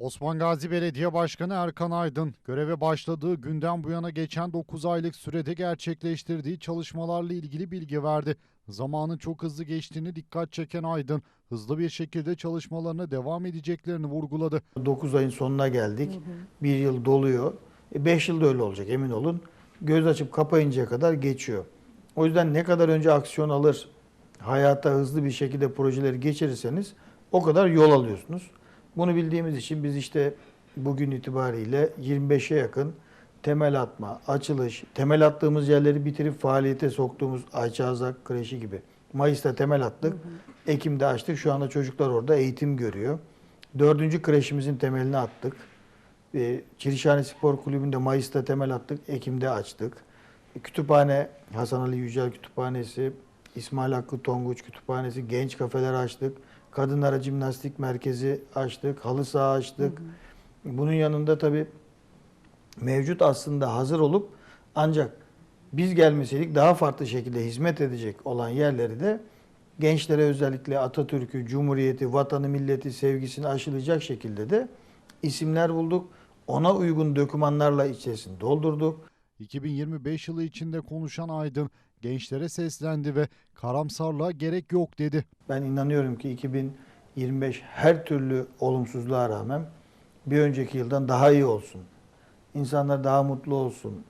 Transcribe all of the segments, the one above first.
Osman Gazi Belediye Başkanı Erkan Aydın, göreve başladığı günden bu yana geçen 9 aylık sürede gerçekleştirdiği çalışmalarla ilgili bilgi verdi. Zamanın çok hızlı geçtiğini dikkat çeken Aydın, hızlı bir şekilde çalışmalarına devam edeceklerini vurguladı. 9 ayın sonuna geldik. Bir yıl doluyor. 5 yılda öyle olacak emin olun. Göz açıp kapayıncaya kadar geçiyor. O yüzden ne kadar önce aksiyon alır, hayata hızlı bir şekilde projeleri geçirirseniz o kadar yol alıyorsunuz. Bunu bildiğimiz için biz işte bugün itibariyle 25'e yakın temel atma, açılış, temel attığımız yerleri bitirip faaliyete soktuğumuz Ayçağızak kreşi gibi. Mayıs'ta temel attık. Ekim'de açtık. Şu anda çocuklar orada eğitim görüyor. Dördüncü kreşimizin temelini attık. E, Çirişhane Spor Kulübü'nde Mayıs'ta temel attık. Ekim'de açtık. E, Kütüphane, Hasan Ali Yücel Kütüphanesi, İsmail Hakkı Tonguç Kütüphanesi, genç kafeler açtık. Kadınlara jimnastik merkezi açtık. Halı saha açtık. Bunun yanında tabii mevcut aslında hazır olup ancak biz gelmeseydik daha farklı şekilde hizmet edecek olan yerleri de gençlere özellikle Atatürk'ü, Cumhuriyeti, vatanı, milleti sevgisini aşılayacak şekilde de isimler bulduk. Ona uygun dokümanlarla içerisini doldurduk. 2025 yılı içinde konuşan Aydın, gençlere seslendi ve karamsarlığa gerek yok dedi. Ben inanıyorum ki 2025 her türlü olumsuzluğa rağmen bir önceki yıldan daha iyi olsun. İnsanlar daha mutlu olsun.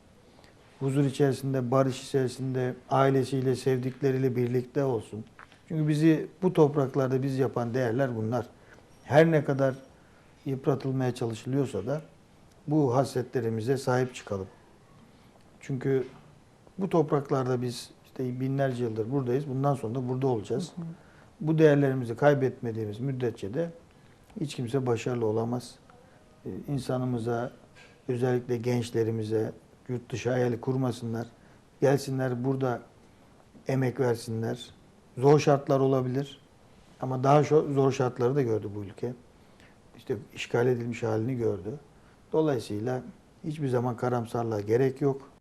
Huzur içerisinde, barış içerisinde, ailesiyle, sevdikleriyle birlikte olsun. Çünkü bizi bu topraklarda biz yapan değerler bunlar. Her ne kadar yıpratılmaya çalışılıyorsa da bu hasletlerimize sahip çıkalım. Çünkü bu topraklarda biz işte binlerce yıldır buradayız. Bundan sonra da burada olacağız. Bu değerlerimizi kaybetmediğimiz müddetçe de hiç kimse başarılı olamaz. Ee, İnsanımıza, özellikle gençlerimize yurt dışı hayali kurmasınlar. Gelsinler burada emek versinler. Zor şartlar olabilir ama daha zor şartları da gördü bu ülke. İşte işgal edilmiş halini gördü. Dolayısıyla hiçbir zaman karamsarlığa gerek yok.